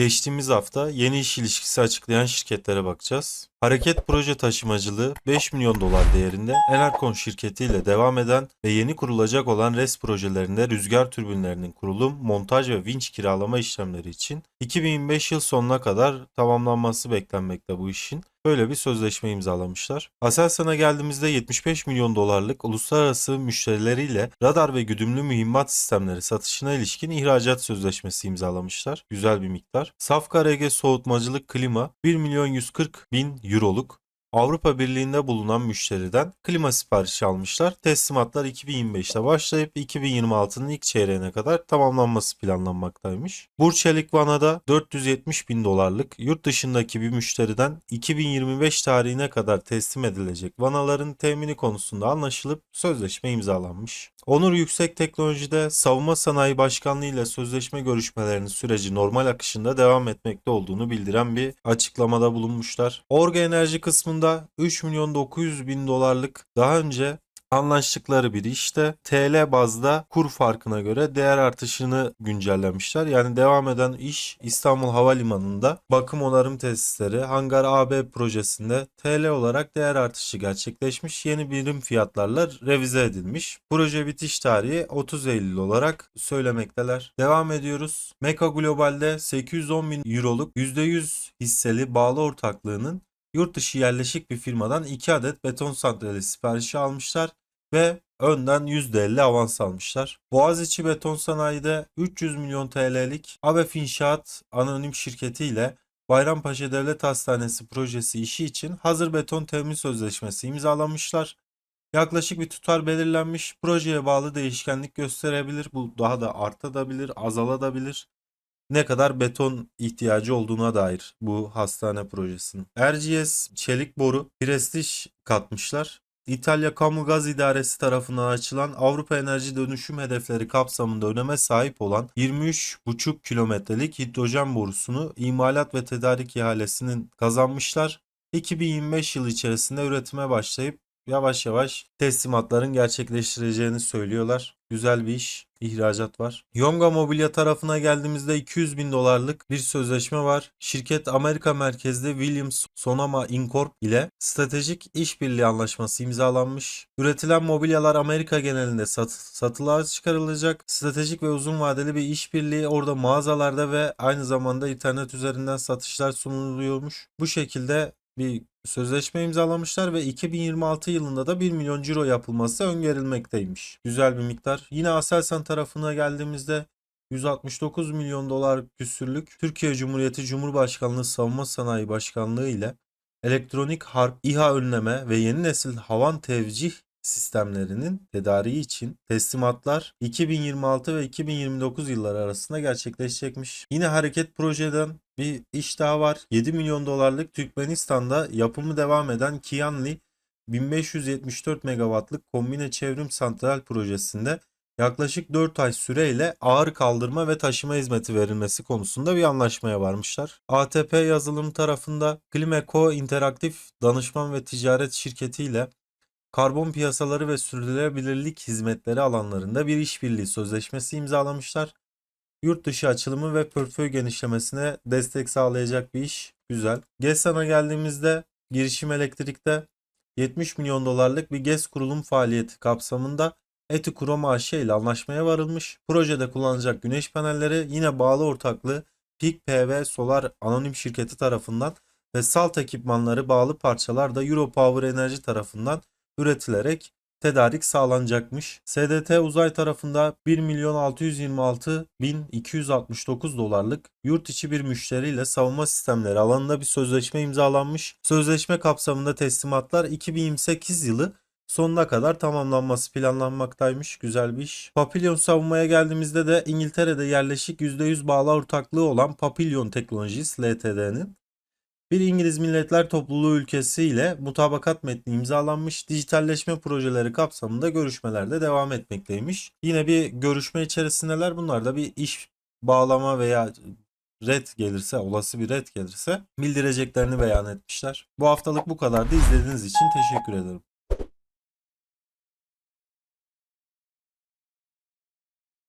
Geçtiğimiz hafta yeni iş ilişkisi açıklayan şirketlere bakacağız. Hareket Proje Taşımacılığı 5 milyon dolar değerinde Enerkon şirketiyle devam eden ve yeni kurulacak olan RES projelerinde rüzgar türbinlerinin kurulum, montaj ve vinç kiralama işlemleri için 2025 yıl sonuna kadar tamamlanması beklenmekte bu işin. Böyle bir sözleşme imzalamışlar. Aselsan'a geldiğimizde 75 milyon dolarlık uluslararası müşterileriyle radar ve güdümlü mühimmat sistemleri satışına ilişkin ihracat sözleşmesi imzalamışlar. Güzel bir miktar. Safka RG soğutmacılık klima 1 milyon 140 bin euroluk Avrupa Birliği'nde bulunan müşteriden klima siparişi almışlar. Teslimatlar 2025'te başlayıp 2026'nın ilk çeyreğine kadar tamamlanması planlanmaktaymış. Burçelik Vana'da 470 bin dolarlık yurt dışındaki bir müşteriden 2025 tarihine kadar teslim edilecek vanaların temini konusunda anlaşılıp sözleşme imzalanmış. Onur Yüksek Teknoloji'de Savunma Sanayi Başkanlığı ile sözleşme görüşmelerinin süreci normal akışında devam etmekte olduğunu bildiren bir açıklamada bulunmuşlar. Orga Enerji kısmında 3 milyon 900 bin dolarlık daha önce anlaştıkları bir işte TL bazda kur farkına göre değer artışını güncellemişler. Yani devam eden iş İstanbul Havalimanı'nda bakım onarım tesisleri Hangar AB projesinde TL olarak değer artışı gerçekleşmiş. Yeni birim fiyatlarla revize edilmiş. Proje bitiş tarihi 30 Eylül olarak söylemekteler. Devam ediyoruz. Meka Global'de 810 bin euroluk %100 hisseli bağlı ortaklığının yurt dışı yerleşik bir firmadan 2 adet beton santrali siparişi almışlar ve önden %50 avans almışlar. Boğaziçi Beton Sanayi'de 300 milyon TL'lik ABEF İnşaat Anonim Şirketi ile Bayrampaşa Devlet Hastanesi projesi işi için hazır beton temin sözleşmesi imzalamışlar. Yaklaşık bir tutar belirlenmiş. Projeye bağlı değişkenlik gösterebilir. Bu daha da artabilir, azalabilir. Ne kadar beton ihtiyacı olduğuna dair bu hastane projesinin. RGS çelik boru prestij katmışlar. İtalya Kamu Gaz İdaresi tarafından açılan Avrupa Enerji Dönüşüm Hedefleri kapsamında öneme sahip olan 23,5 kilometrelik hidrojen borusunu imalat ve tedarik ihalesinin kazanmışlar. 2025 yılı içerisinde üretime başlayıp yavaş yavaş teslimatların gerçekleştireceğini söylüyorlar. Güzel bir iş, ihracat var. Yonga Mobilya tarafına geldiğimizde 200 bin dolarlık bir sözleşme var. Şirket Amerika merkezli Williams Sonoma Incorp ile stratejik işbirliği anlaşması imzalanmış. Üretilen mobilyalar Amerika genelinde sat satılığa çıkarılacak. Stratejik ve uzun vadeli bir işbirliği orada mağazalarda ve aynı zamanda internet üzerinden satışlar sunuluyormuş. Bu şekilde bir sözleşme imzalamışlar ve 2026 yılında da 1 milyon ciro yapılması öngörülmekteymiş. Güzel bir miktar. Yine Aselsan tarafına geldiğimizde 169 milyon dolar küsürlük Türkiye Cumhuriyeti Cumhurbaşkanlığı Savunma Sanayi Başkanlığı ile elektronik harp, İHA önleme ve yeni nesil havan tevcih sistemlerinin tedariği için teslimatlar 2026 ve 2029 yılları arasında gerçekleşecekmiş. Yine hareket projeden bir iş daha var. 7 milyon dolarlık Türkmenistan'da yapımı devam eden Kianli 1574 megawattlık kombine çevrim santral projesinde yaklaşık 4 ay süreyle ağır kaldırma ve taşıma hizmeti verilmesi konusunda bir anlaşmaya varmışlar. ATP yazılım tarafında Klimeco interaktif danışman ve ticaret şirketi ile karbon piyasaları ve sürdürülebilirlik hizmetleri alanlarında bir işbirliği sözleşmesi imzalamışlar. Yurt dışı açılımı ve portföy genişlemesine destek sağlayacak bir iş. Güzel. GESAN'a geldiğimizde girişim elektrikte 70 milyon dolarlık bir GES kurulum faaliyeti kapsamında Etikuroma AŞ ile anlaşmaya varılmış. Projede kullanılacak güneş panelleri yine bağlı ortaklığı Peak PV Solar Anonim Şirketi tarafından ve salt ekipmanları bağlı parçalar da Europower Enerji tarafından üretilerek tedarik sağlanacakmış. SDT Uzay tarafında 1 milyon 626 bin 269 dolarlık yurt içi bir müşteriyle savunma sistemleri alanında bir sözleşme imzalanmış. Sözleşme kapsamında teslimatlar 2028 yılı sonuna kadar tamamlanması planlanmaktaymış. Güzel bir iş. Papillon savunmaya geldiğimizde de İngiltere'de yerleşik %100 bağlı ortaklığı olan Papillon Technologies Ltd'nin bir İngiliz Milletler Topluluğu ülkesi ile mutabakat metni imzalanmış dijitalleşme projeleri kapsamında görüşmelerde devam etmekteymiş. Yine bir görüşme içerisindeler. Bunlar da bir iş bağlama veya red gelirse, olası bir red gelirse bildireceklerini beyan etmişler. Bu haftalık bu kadardı. İzlediğiniz için teşekkür ederim.